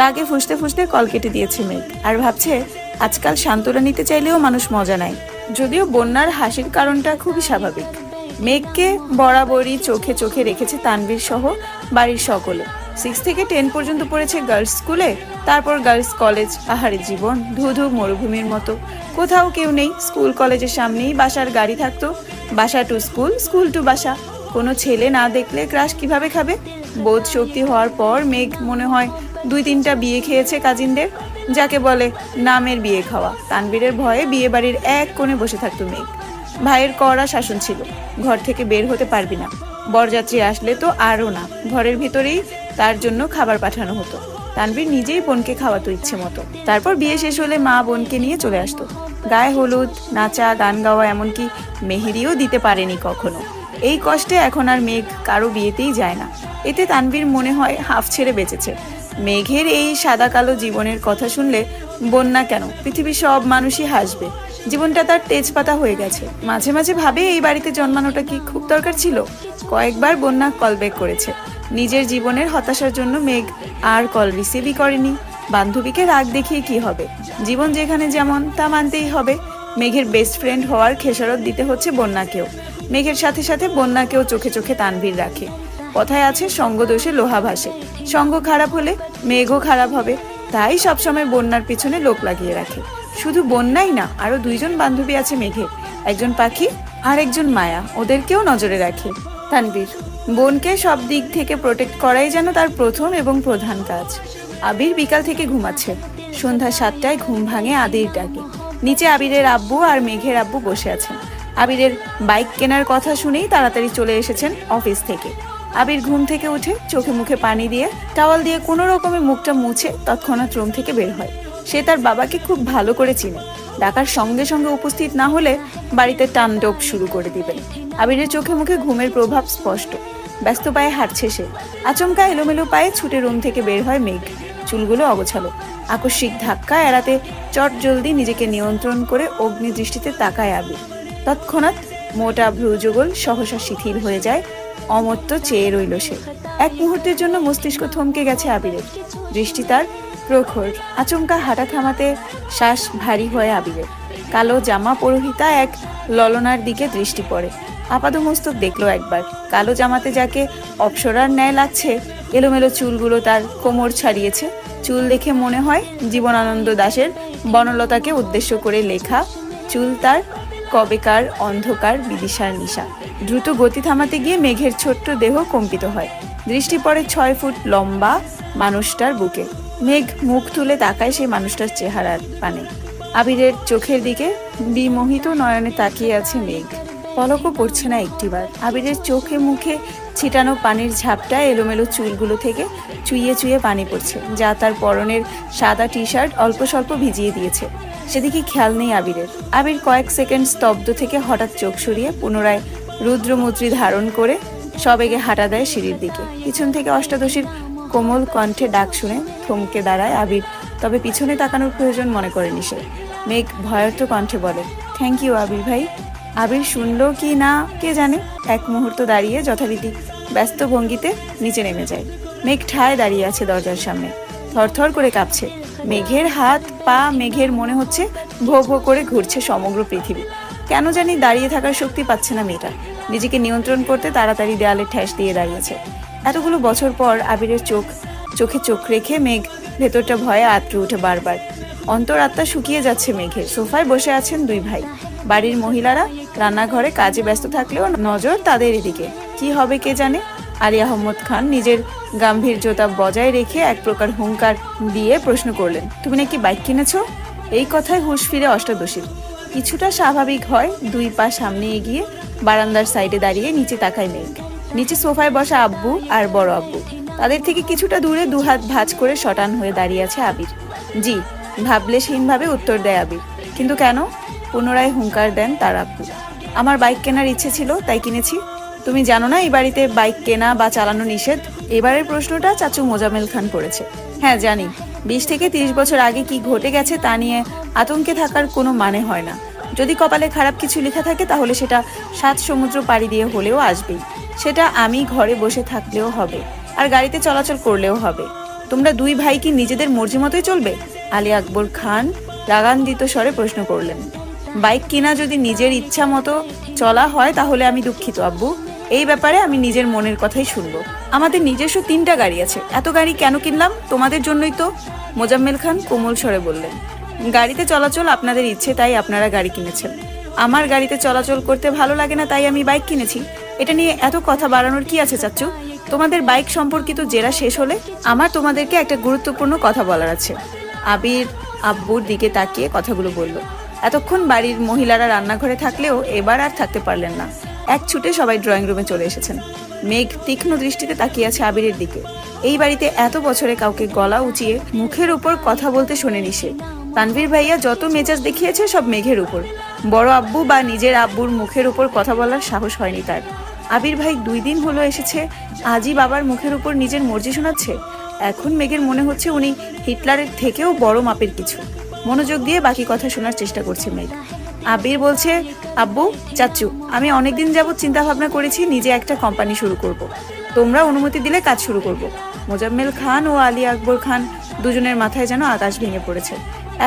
রাগে ফুসতে ফুসতে কল কেটে দিয়েছে মেঘ। আর ভাবছে, আজকাল সান্ত্বনা নিতে চাইলেও মানুষ মজা নেয়। যদিও বন্যার হাসির কারণটা খুবই স্বাভাবিক। মেঘকে বরাবরই চোখে চোখে রেখেছে তানভীর সহ বাড়ির সকলে। সিক্স থেকে টেন পর্যন্ত পড়েছে গার্লস স্কুলে তারপর গার্লস কলেজ আহারে জীবন ধু ধু মরুভূমির মতো। কোথাও কেউ নেই স্কুল কলেজের সামনেই বাসার গাড়ি থাকতো। বাসা টু স্কুল স্কুল টু বাসা। কোনো ছেলে না দেখলে ক্রাশ কীভাবে খাবে? বোধ শক্তি হওয়ার পর মেঘ মনে হয় দুই তিনটা বিয়ে খেয়েছে কাজিনদের। যাকে বলে নামের বিয়ে খাওয়া। তানবীরের ভয়ে বিয়ে বাড়ির এক কোণে বসে থাকতো মেঘ। ভাইয়ের কড়া শাসন ছিল। ঘর থেকে বের হতে পারবি না। বরযাত্রী আসলে তো আরও না। ঘরের ভিতরেই তার জন্য খাবার পাঠানো হতো। তানবীর নিজেই বোনকে খাওয়াতো ইচ্ছে মতো। তারপর বিয়ে শেষ হলে মা বোনকে নিয়ে চলে আসতো। গায়ে হলুদ, নাচা, গান গাওয়া এমনকি মেহেরিও দিতে পারেনি কখনো। এই কষ্টে এখন আর মেঘ কারও বিয়েতেই যায় না। এতে তানবীর মনে হয় হাফ ছেড়ে বেঁচেছে। মেঘের এই সাদা কালো জীবনের কথা শুনলে বন্যা কেন? পৃথিবীর সব মানুষই হাসবে। জীবনটা তার তেজপাতা হয়ে গেছে। মাঝে মাঝে ভাবে এই বাড়িতে জন্মানোটা কি খুব দরকার ছিল? কয়েকবার বন্যা কল ব্যাক করেছে। নিজের জীবনের হতাশার জন্য মেঘ আর কল রিসিভই করেনি। বান্ধবীকে রাগ দেখিয়ে কি হবে? জীবন যেখানে যেমন, তা মানতেই হবে। মেঘের বেস্ট ফ্রেন্ড হওয়ার খেসারত দিতে হচ্ছে বন্যাকেও। মেঘের সাথে সাথে বন্যাকেও চোখে চোখে তানভীর রাখে। কথায় আছে সঙ্গ দোষে লোহা ভাসে। সঙ্গ খারাপ হলে মেঘও খারাপ হবে। তাই সবসময় বন্যার পিছনে লোক লাগিয়ে রাখে। শুধু বন্যাই না আরও দুইজন বান্ধবী আছে মেঘের একজন পাখি আর একজন মায়া। ওদেরকেও নজরে রাখে। তানভীর, বোনকে সব দিক থেকে প্রোটেক্ট করাই যেন তার প্রথম এবং প্রধান কাজ। আবির বিকাল থেকে ঘুমাচ্ছে। সন্ধ্যা সাতটায় ঘুম ভাঙে আদির ডাকে নিচে আবিরের আব্বু আর মেঘের আব্বু বসে আছেন। আবিরের বাইক কেনার কথা শুনেই তাড়াতাড়ি চলে এসেছেন অফিস থেকে। আবির ঘুম থেকে উঠে চোখে মুখে পানি দিয়ে টাওয়াল দিয়ে কোনো রকমে মুখটা মুছে তৎক্ষণাৎ রুম থেকে বের হয়। সে তার বাবাকে খুব ভালো করে চিনে। ডাকার সঙ্গে সঙ্গে উপস্থিত না হলে বাড়িতে টানডোপ শুরু করে দিবেন। আবিরের চোখে মুখে ঘুমের প্রভাব স্পষ্ট। ব্যস্ত পায়ে হাঁটছে সে। আচমকা এলোমেলো পায়ে ছুটে রুম থেকে বের হয় মেঘ। চুলগুলো অগোছালো। আকস্মিক ধাক্কা এড়াতে চট জলদি নিজেকে নিয়ন্ত্রণ করে অগ্নি দৃষ্টিতে তাকায় আবির। তৎক্ষণাৎ মোটা ভ্রুযুগল সহসা শিথিল হয়ে যায় অমত্ত চেয়ে রইল সে। এক মুহূর্তের জন্য মস্তিষ্ক থমকে গেছে আবিরের। দৃষ্টি তার প্রখর, আচমকা হাঁটা থামাতে শ্বাস ভারী হয়ে আবিরের। কালো জামা পরহিতা এক ললনার দিকে দৃষ্টি পড়ে। আপাদমস্তক দেখল একবার। কালো জামাতে যাকে অপসরার ন্যায় লাগছে, এলোমেলো চুলগুলো তার কোমর ছাড়িয়েছে। চুল দেখে মনে হয় জীবনানন্দ দাশের বনলতাকে উদ্দেশ্য করে লেখা চুল তার কবেকার অন্ধকার বিদিশার নিশা। দ্রুত গতি থামাতে গিয়ে মেঘের ছোট্ট দেহ কম্পিত হয়। দৃষ্টি পড়ে ছয় ফুট লম্বা মানুষটার বুকে। মেঘ মুখ তুলে তাকায় সেই মানুষটার চেহারার পানে। আবিরের চোখের দিকে বিমোহিত নয়নে তাকিয়ে আছে মেঘ। পলকও পড়ছে না একটিবার। আবিরের চোখে মুখে ছিটানো পানির ঝাপটা এলোমেলো চুলগুলো থেকে চুইয়ে চুইয়ে পানি পড়ছে, যা তার পরনের সাদা টি শার্ট অল্প স্বল্প ভিজিয়ে দিয়েছে। সেদিকে খেয়াল নেই আবিরের। আবির কয়েক সেকেন্ড স্তব্ধ থেকে হঠাৎ চোখ সরিয়ে পুনরায় রুদ্রমুদ্রি ধারণ করে সবেগে হাঁটা দেয় সিঁড়ির দিকে। পিছন থেকে অষ্টাদশীর কোমল কণ্ঠে ডাক শুনে থমকে দাঁড়ায় আবির, তবে পিছনে তাকানোর প্রয়োজন মনে করেনি সে। মেঘ ভয়ার্থ কণ্ঠে বলে থ্যাংক ইউ আবির ভাই। আবির শুনল কি না, কে জানে? এক মুহূর্ত দাঁড়িয়ে যথারীতি ব্যস্ত ভঙ্গিতে নিচে নেমে যায়। মেঘ ঠায় দাঁড়িয়ে আছে দরজার সামনে। থরথর করে কাঁপছে। মেঘের হাত, পা, মেঘের মনে হচ্ছে ভো ভো করে ঘুরছে সমগ্র পৃথিবী। কেন জানি দাঁড়িয়ে থাকার শক্তি পাচ্ছে না মেয়েটা। নিজেকে নিয়ন্ত্রণ করতে তাড়াতাড়ি দেয়ালে ঠেস দিয়ে দাঁড়িয়েছে। এতগুলো বছর পর আবিরের চোখ, চোখে চোখ রেখে মেঘ, ভেতরটা ভয়ে আটকে উঠে বারবার। অন্তরাত্মা শুকিয়ে যাচ্ছে মেঘের সোফায় বসে আছেন দুই ভাই। বাড়ির মহিলারা রান্নাঘরে কাজে ব্যস্ত থাকলেও নজর তাদের এদিকে। কি হবে কে জানে? আলী আহমদ খান নিজের গাম্ভীর্যতা বজায় রেখে এক প্রকার হুঙ্কার দিয়ে প্রশ্ন করলেন, তুমি নাকি বাইক কিনেছো? এই কথায় হুশ ফিরে অষ্টাদশীর কিছুটা স্বাভাবিক হয়, দুই পা সামনে এগিয়ে বারান্দার সাইডে দাঁড়িয়ে নিচে তাকায় মেঘ। নিচে সোফায় বসা আব্বু আর বড় আব্বু। তাদের থেকে কিছুটা দূরে দুহাত ভাঁজ করে শটান হয়ে দাঁড়িয়ে আছে আবির। জি ভাবলেশহীনভাবে উত্তর দেয় আবির। কিন্তু কেন? পুনরায় হুঙ্কার দেন তার আব্বু। আমার বাইক কেনার ইচ্ছে ছিল, তাই কিনেছি। তুমি জানো না, এই বাড়িতে বাইক কেনা বা চালানো নিষেধ? এবারের প্রশ্নটা চাচু মোজামেল খান করেছে। হ্যাঁ জানি। বিশ থেকে তিরিশ বছর আগে কি ঘটে গেছে তা নিয়ে আতঙ্কে থাকার কোনো মানে হয় না। যদি কপালে খারাপ কিছু লেখা থাকে, তাহলে সেটা সাত সমুদ্র পাড়ি দিয়ে হলেও আসবেই। সেটা আমি ঘরে বসে থাকলেও হবে, আর গাড়িতে চলাচল করলেও হবে। তোমরা দুই ভাই কি নিজেদের মর্জি মতোই চলবে? আলী আকবর খান রাগান্বিত স্বরে প্রশ্ন করলেন। বাইক কিনা যদি নিজের ইচ্ছা মতো চলা হয়, তাহলে আমি দুঃখিত, আব্বু। এই ব্যাপারে আমি নিজের মনের কথাই শুনব। আমাদের নিজস্ব তিনটা গাড়ি আছে। এত গাড়ি কেন কিনলাম? তোমাদের জন্যই তো। মোজাম্মেল খান কোমল স্বরে বললেন, গাড়িতে চলাচল আপনাদের ইচ্ছে, তাই আপনারা গাড়ি কিনেছেন। আমার গাড়িতে চলাচল করতে ভালো লাগে না, তাই আমি বাইক কিনেছি। এটা নিয়ে এত কথা বাড়ানোর কি আছে চাচ্চু? তোমাদের বাইক সম্পর্কিত জেরা শেষ হলে আমার তোমাদেরকে একটা গুরুত্বপূর্ণ কথা বলার আছে। আবির আব্বুর দিকে তাকিয়ে কথাগুলো বলল, এতক্ষণ বাড়ির মহিলারা রান্নাঘরে থাকলেও এবার আর থাকতে পারলেন না। এক ছুটে সবাই ড্রয়িং রুমে চলে এসেছেন। মেঘ তীক্ষ্ণ দৃষ্টিতে তাকিয়ে আছে আবিরের দিকে। এই বাড়িতে এত বছরে কাউকে গলা উঁচিয়ে মুখের উপর কথা বলতে শোনেনি সে। তানভীর ভাইয়া যত মেজাজ দেখিয়েছে সব মেঘের উপর। বড় আব্বু বা নিজের আব্বুর মুখের উপর কথা বলার সাহস হয়নি তার। আবির ভাই দুই দিন হলো এসেছে, আজই বাবার মুখের উপর নিজের মর্জি শোনাচ্ছে? এখন মেঘের মনে হচ্ছে উনি হিটলারের থেকেও বড় মাপের কিছু। মনোযোগ দিয়ে বাকি কথা শোনার চেষ্টা করছে মেঘ। আবির বলছে, আব্বু চাচ্চু আমি অনেকদিন যাবৎ চিন্তা ভাবনা করেছি নিজে একটা কোম্পানি শুরু করব। তোমরা অনুমতি দিলে কাজ শুরু করব। মোজাম্মেল খান ও আলী আকবর খান দুজনের মাথায় যেন আকাশ ভেঙে পড়েছে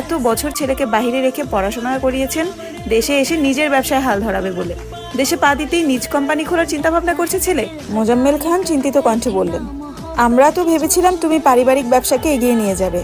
এত বছর ছেলেকে বাইরে রেখে পড়াশোনা করিয়েছেন, দেশে এসে নিজের ব্যবসায় হাল ধরাবে বলে দেশে পা দিতেই নিজ কোম্পানি খোলার চিন্তা ভাবনা করছে ছেলে মোজাম্মেল খান চিন্তিত কণ্ঠে বললেন, আমরা তো ভেবেছিলাম তুমি পারিবারিক ব্যবসাকে এগিয়ে নিয়ে যাবে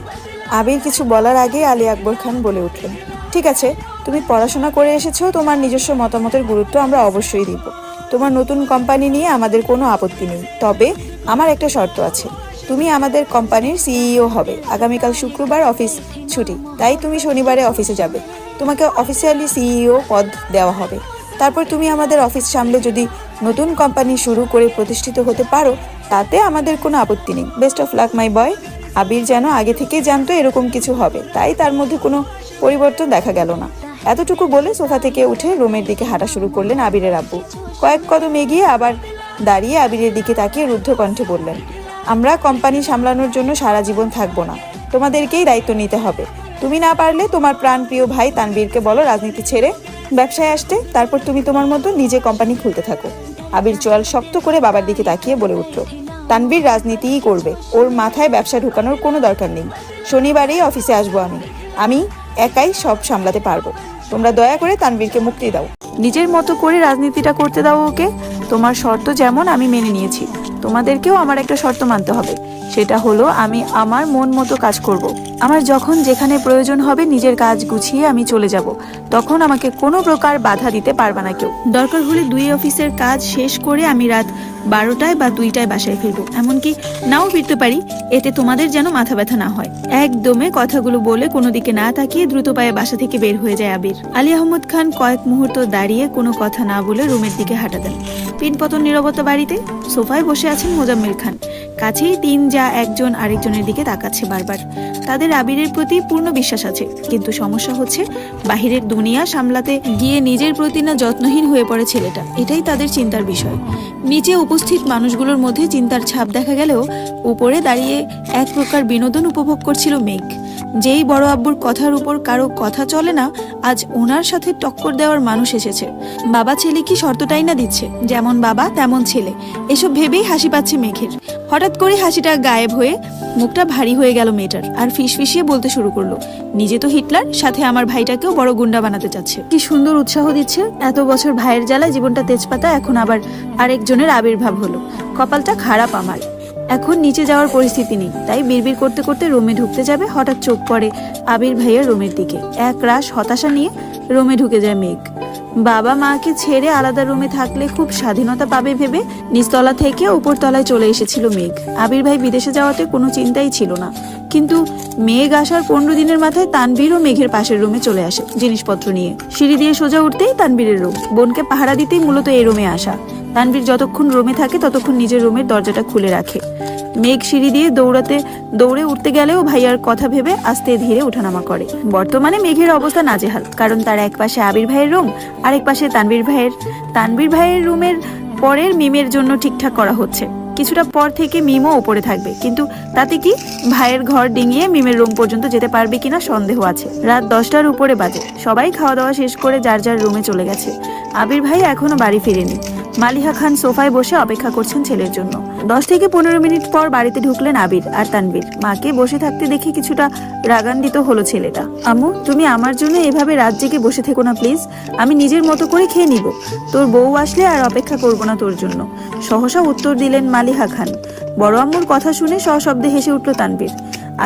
আবির কিছু বলার আগে আলী আকবর খান বলে উঠলেন ঠিক আছে, তুমি পড়াশোনা করে এসেছ, তোমার নিজস্ব মতামতের গুরুত্ব আমরা অবশ্যই দিব। তোমার নতুন কোম্পানি নিয়ে আমাদের কোনো আপত্তি নেই। তবে আমার একটা শর্ত আছে, তুমি আমাদের কোম্পানির সিইও হবে। আগামীকাল শুক্রবার অফিস ছুটি, তাই তুমি শনিবারে অফিসে যাবে। তোমাকে অফিসিয়ালি সিইও পদ দেওয়া হবে। তারপর তুমি আমাদের অফিস সামলে যদি নতুন কোম্পানি শুরু করে প্রতিষ্ঠিত হতে পারো, তাতে আমাদের কোনো আপত্তি নেই। Best of luck my boy Abir যেন আগে থেকেই জানতো এরকম কিছু হবে, তাই তার মধ্যে কোনো পরিবর্তন দেখা গেল না। এতটুকু বলে সোফা থেকে উঠে রুমের দিকে হাঁটা শুরু করলেন আবিরের আব্বু। কয়েক কদম এগিয়ে আবার দাঁড়িয়ে আবিরের দিকে তাকিয়ে রুদ্ধ কণ্ঠে বললেন, আমরা কোম্পানি সামলানোর জন্য সারা জীবন থাকব না। তোমাদেরকেই দায়িত্ব নিতে হবে। তুমি না পারলে তোমার প্রাণপ্রিয় ভাই তানবীরকে বলো রাজনীতি ছেড়ে ব্যবসায় আসতে, তারপর তুমি তোমার মতো নিজে কোম্পানি খুলতে থাকো। আবির চোয়াল শক্ত করে বাবার দিকে তাকিয়ে বলে উঠল তানবীর রাজনীতিই করবে। ওর মাথায় ব্যবসা ঢুকানোর কোনো দরকার নেই। শনিবারেই অফিসে আসব আমি। আমি একাই সব সামলাতে পারব। তোমরা দয়া করে তানবীরকে মুক্তি দাও। নিজের মতো করে রাজনীতিটা করতে দাও ওকে। তোমার শর্ত যেমন আমি মেনে নিয়েছি। তোমাদেরকেও আমার একটা শর্ত মানতে হবে। সেটা হলো আমি আমার মন মতো কাজ করব। আমার যখন যেখানে প্রয়োজন হবে নিজের কাজ গুছিয়ে আমি চলে যাব। তখন আমাকে কোনো প্রকার বাধা দিতে পারবে না কেউ। দরকার হলে দুই অফিসের কাজ শেষ করে আমি রাত বারোটায় বা দুইটায় বাসায় ফিরবো। এমনকি নাও ফিরতে পারি, এতে তোমাদের যেন মাথা ব্যথা না হয়। একদমে কথাগুলো বলে কোনো দিকে না তাকিয়ে দ্রুত পায়ে বাসা থেকে বের হয়ে যায় আবির। আলী আহমদ খান কয়েক মুহূর্ত দাঁড়িয়ে কোনো কথা না বলে রুমের দিকে হাঁটা দেন। পিনপতন নিরবতা বাড়িতে সোফায় বসে আছেন মোজাম্মেল খান। কাছেই তিন যা একজন আরেকজনের দিকে তাকাচ্ছে বারবার। তাদের আবিরের প্রতি পূর্ণ বিশ্বাস আছে, কিন্তু সমস্যা হচ্ছে বাহিরের দুনিয়া সামলাতে গিয়ে নিজের প্রতি না যত্নহীন হয়ে পড়ে ছেলেটা। এটাই তাদের চিন্তার বিষয়। নিচে উপস্থিত মানুষগুলোর মধ্যে চিন্তার ছাপ দেখা গেলেও উপরে দাঁড়িয়ে এক প্রকার বিনোদন উপভোগ করছিল মেঘ। যেই বড় আব্বুর কথার উপর কারও কথা চলে না, আজ ওনার সাথে টক্কর দেওয়ার মানুষ এসেছে। বাবা ছেলে কি শর্তটাই না দিচ্ছে? যেমন বাবা, তেমন ছেলে। এসব ভেবেই হাসি পাচ্ছে মেঘের। হঠাৎ করে হাসিটা গায়েব হয়ে মুখটা ভারী হয়ে গেল মেয়েটার, আর ফিসফিসিয়ে বলতে শুরু করল, নিজে তো হিটলার, সাথে আমার ভাইটাকেও বড় গুন্ডা বানাতে চাচ্ছে। কি সুন্দর উৎসাহ দিচ্ছে, এত বছর ভাইয়ের জ্বালায় জীবনটা তেজপাতা, এখন আবার আরেকজনের আবির্ভাব হলো। কপালটা খারাপ আমার। এখন নিচে যাওয়ার পরিস্থিতি নেই, তাই বিড়বিড় করতে করতে রুমে ঢুকতে যাবে, হঠাৎ চোখ পড়ে আবির ভাইয়ের রুমের দিকে। এক রাশ হতাশা নিয়ে রুমে ঢুকে যায় মেঘ। বাবা মাকে ছেড়ে আলাদা রুমে থাকলে খুব স্বাধীনতা পাবে ভেবে নিচতলা থেকে উপরতলায় চলে এসেছিল মেঘ। আবির ভাই বিদেশে যাওয়াতে কোনো চিন্তাই ছিল না। কিন্তু মেঘ আসার পনেরো দিনের মাথায় তানবীর ও মেঘের পাশের রুমে চলে আসে জিনিসপত্র নিয়ে। সিঁড়ি দিয়ে সোজা উঠতেই তানবীরের রুম। বোনকে পাহারা দিতেই মূলত এই রুমে আসা। তানবীর যতক্ষণ রুমে থাকে, ততক্ষণ নিজের রুমের দরজাটা খুলে রাখে। মেঘ সিঁড়ি দিয়ে দৌড়াতে, দৌড়ে উঠতে গেলেও ভাইয়ার কথা ভেবে আস্তে ধীরে ওঠানামা করে। বর্তমানে মেঘের অবস্থা নাজেহাল, কারণ তার এক পাশে আবির ভাইয়ের রুম, আরেক পাশে তানবীর ভাইয়ের তানবীর ভাইয়ের রুমের পরের মিমের জন্য ঠিকঠাক করা হচ্ছে। কিছুটা পর থেকে মিমও ওপরে থাকবে, কিন্তু তাতে কি ভাইয়ের ঘর ডিঙিয়ে মিমের রুম পর্যন্ত যেতে পারবে কিনা সন্দেহ আছে। রাত দশটার উপরে বাজে, সবাই খাওয়া দাওয়া শেষ করে যার যার রুমে চলে গেছে। আবির ভাই এখনও বাড়ি ফিরেনি। মালিহা খান সোফায় বসে অপেক্ষা করছেন ছেলের জন্য। দশ থেকে পনেরো মিনিট পর বাড়িতে ঢুকলেন আবির আর তানবীর মাকে বসে থাকতে দেখে কিছুটা রাগান্বিত হলো ছেলেটা। আম্মু, তুমি আমার জন্য এভাবে রাত জেগে বসে থেকো না, প্লিজ। আমি নিজের মতো করে খেয়ে নিব। তোর বউ আসলে আর অপেক্ষা করব না তোর জন্য। সহসা উত্তর দিলেন মালিহা খান। বড় আম্মুর কথা শুনে সশব্দে হেসে উঠল তানবীর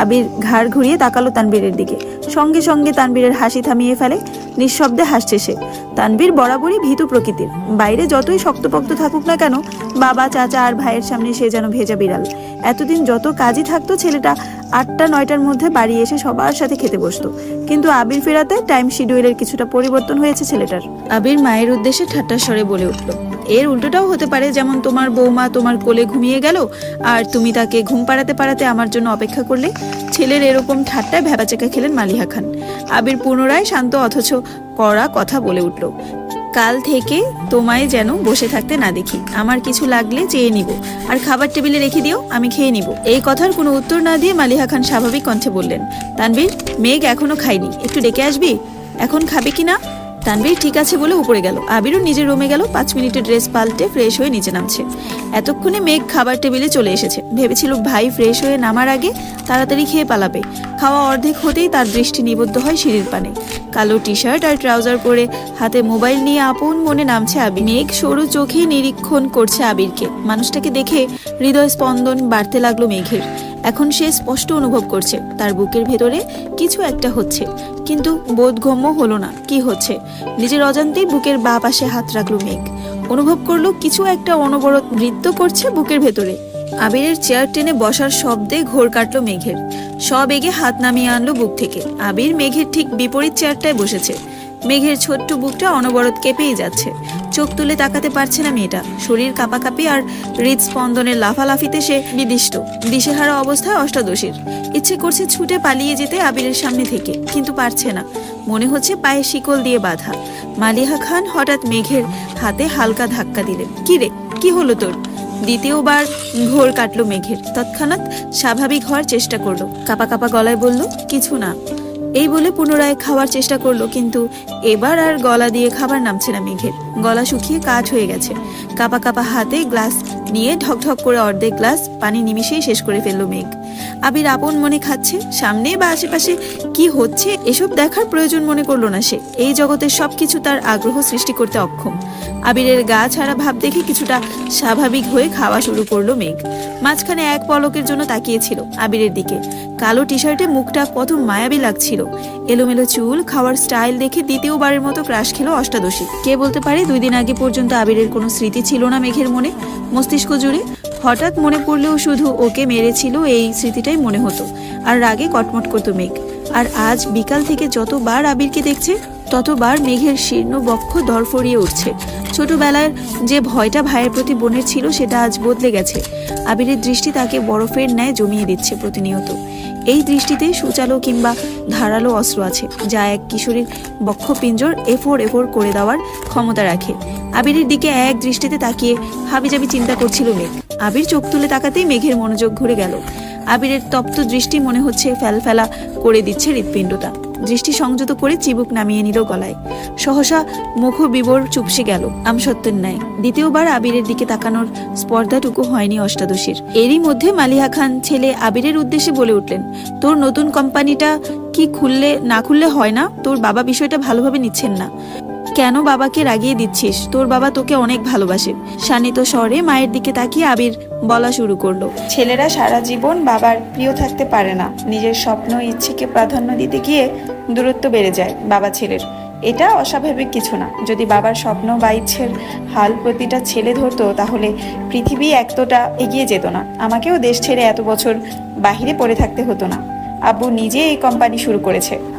আবির ঘাড় ঘুরিয়ে তাকালো তানবীরের দিকে। সঙ্গে সঙ্গে তানবীরের হাসি থামিয়ে ফেলে। নিঃশব্দে হাসছে সে। তানবীর বরাবরই ভীতু প্রকৃতির। বাইরে যতই শক্তপোক্ত থাকুক না কেন, বাবা, চাচা আর ভাইয়ের সামনে সে যেন ভেজা বিড়াল। এতদিন যত কাজই থাকতো, ছেলেটা আটটা, নয়টার মধ্যে বাড়ি এসে সবার সাথে খেতে বসতো। কিন্তু আবির ফেরাতে টাইম শিডিউলের কিছুটা পরিবর্তন হয়েছে ছেলেটার। আবির মায়ের উদ্দেশ্যে ঠাট্টা স্বরে বলে উঠল এর উল্টোটাও হতে পারে, যেমন তোমার বৌমা তোমার কোলে ঘুমিয়ে গেল আর তুমি তাকে ঘুম পাড়াতে পাড়াতে আমার জন্য অপেক্ষা করলে। ছেলের এরকম ঠাট্টায় ভেবাচেকা খেলেন মালিহা খান। আবির পুনরায় শান্ত অথচ কড়া কথা বলে উঠল, কাল থেকে তোমায় যেন বসে থাকতে না দেখি। আমার কিছু লাগলে চেয়ে নিব। আর খাবার টেবিলে রেখে দিও, আমি খেয়ে নিব। এই কথার কোনো উত্তর না দিয়ে মালিহা খান স্বাভাবিক কণ্ঠে বললেন, তানবীর, মেঘ এখনও খাইনি একটু ডেকে আসবি? এখন খাবে কি না তানবীর ঠিক আছে বলে উপরে গেল। আবিরও নিজের রুমে গেল, পাঁচ মিনিটের ড্রেস পাল্টে ফ্রেশ হয়ে নিচে নামছে। এতক্ষণে মেঘ খাবার টেবিলে চলে এসেছে। ভেবেছিল ভাই ফ্রেশ হয়ে নামার আগে তাড়াতাড়ি খেয়ে পালাবে। খাওয়া অর্ধেক হতেই তার দৃষ্টি নিবদ্ধ হয় সিঁড়ির পানে। কালো টি শার্ট আর ট্রাউজার পরে হাতে মোবাইল নিয়ে আপন মনে নামছে আবির। মেঘ সরু চোখে নিরীক্ষণ করছে আবিরকে। মানুষটাকে দেখে হৃদয় স্পন্দন বাড়তে লাগল মেঘের। এখন সে স্পষ্ট অনুভব করছে, তার বুকের ভেতরে কিছু একটা হচ্ছে। কিন্তু বোধগম্য হলো না। কি হচ্ছে? নিজের অজান্তেই বুকের বা পাশে হাত রাখল মেঘ। অনুভব করল কিছু একটা অনবরত নৃত্য করছে বুকের ভেতরে। আবিরের চেয়ার টেনে বসার শব্দে ঘোর কাটলো মেঘের। সব এগে হাত নামিয়ে আনলো বুক থেকে। আবির মেঘের ঠিক বিপরীত চেয়ারটায় বসেছে। মেঘের ছোট্ট বুকটা অনবরত কেঁপেই যাচ্ছে। চোখ তুলে তাকাতে পারছে না মেয়েটা। শরীর কাঁপাকাঁপি আর হৃদস্পন্দনের লাফালাফিতে সে বিদিষ্ট। দিশেহারা অবস্থায় অষ্টাদশীর। ইচ্ছে করছে ছুটে পালিয়ে যেতে আবিরের সামনে থেকে, কিন্তু পারছে না। মনে হচ্ছে পায়ে শিকল দিয়ে বাঁধা। মালিহা খান হঠাৎ মেঘের হাতে হালকা ধাক্কা দিলেন কি রে? কি হলো তোর? দ্বিতীয়বার ঘোর কাটলো মেঘের। তৎক্ষণাৎ স্বাভাবিক হওয়ার চেষ্টা করল। কাপা কাপা গলায় বলল, কিছু না। এই বলে পুনরায় খাওয়ার চেষ্টা করল, কিন্তু এবার আর গলা দিয়ে খাবার নামছে না মেঘের। গলা শুকিয়ে কাঠ হয়ে গেছে। কাপা কাপা হাতে গ্লাস নিয়ে ঢকঢক করে অর্ধেক গ্লাস পানি নিমিশেই শেষ করে ফেলল মেঘ। আবির আপন মনে খাচ্ছে, সামনে বা আশেপাশে কি হচ্ছে, এসব দেখার প্রয়োজন মনে করল না সে। এই জগতের সবকিছু তার আগ্রহ সৃষ্টি করতে অক্ষম। আবিরের গা ছাড়া ভাব দেখে কিছুটা স্বাভাবিক হয়ে খাওয়া শুরু করল মেঘ। মাঝখানে এক পলকের জন্য তাকিয়েছিল আবিরের দিকে। কালো টি শার্টে মুখটা কত মায়াবী লাগছিল। এলোমেলো চুল, খাওয়ার স্টাইল দেখে দ্বিতীয়বারের মতো ক্রাশ খেলো অষ্টাদশী। কে বলতে পারে দুই দিন আগে পর্যন্ত আবিরের কোনো স্মৃতি ছিল না মেঘের মনে। মস্তিষ্ক জুড়ে হঠাৎ মনে পড়লেও শুধু ওকে মেরেছিল এই স্মৃতিটাই মনে হতো। আর রাগে কটমট করতো মেঘ। আর আজ বিকাল থেকে যতবার আবিরকে দেখছে, ততবার মেঘের শীর্ণ বক্ষ দরফরিয়ে উঠছে। ছোটবেলার যে ভয়টা ভাইয়ের প্রতি বোনের ছিল, সেটা আজ বদলে গেছে। আবিরের দৃষ্টি তাকে বরফের ন্যায় জমিয়ে দিচ্ছে প্রতিনিয়ত। এই দৃষ্টিতে সুচালো কিংবা ধারালো অস্ত্র আছে, যা এক কিশোরীর বক্ষপিঞ্জর এফোর এফোর করে দেওয়ার ক্ষমতা রাখে। আবিরের দিকে এক দৃষ্টিতে তাকিয়ে হাবিজাবি চিন্তা করছিল মেঘ। আবির চোখ তুলে তাকাতেই মেঘের মনোযোগ ঘুরে গেল। আবিরের তপ্ত দৃষ্টি মনে হচ্ছে ফেলফেলা করে দিচ্ছে হৃৎপিণ্ডটা। দৃষ্টি সংযত করে চিবুক নামিয়ে নিল গলায়। সহসা মুখ বিবর চুপসে গেল আম সত্যের ন্যায়। দ্বিতীয়বার আবিরের দিকে তাকানোর স্পর্ধাটুকু হয়নি অষ্টাদশীর। এরই মধ্যে মালিহা খান ছেলে আবিরের উদ্দেশ্যে বলে উঠলেন, তোর নতুন কোম্পানিটা কি খুললে না খুললে হয় না? তোর বাবা বিষয়টা ভালোভাবে নিচ্ছেন না। কেন বাবাকে রাগিয়ে দিচ্ছিস? তোর বাবা তোকে অনেক ভালোবাসে। শানিত স্বরে মায়ের দিকে তাকিয়ে আবির বলা শুরু করল। ছেলেরা সারা জীবন বাবার প্রিয় থাকতে পারে না। নিজের স্বপ্ন, ইচ্ছেকে প্রাধান্য দিতে গিয়ে দূরত্ব বেড়ে যায় বাবা ছেলের। এটা অস্বাভাবিক কিছু না। যদি বাবার স্বপ্ন বা ইচ্ছের হাল প্রতিটা ছেলে ধরতো, তাহলে পৃথিবী এতটা এগিয়ে যেত না। আমাকেও দেশ ছেড়ে এত বছর বাহিরে পড়ে থাকতে হতো না। আব্বু নিজে এই কোম্পানি শুরু করেছে।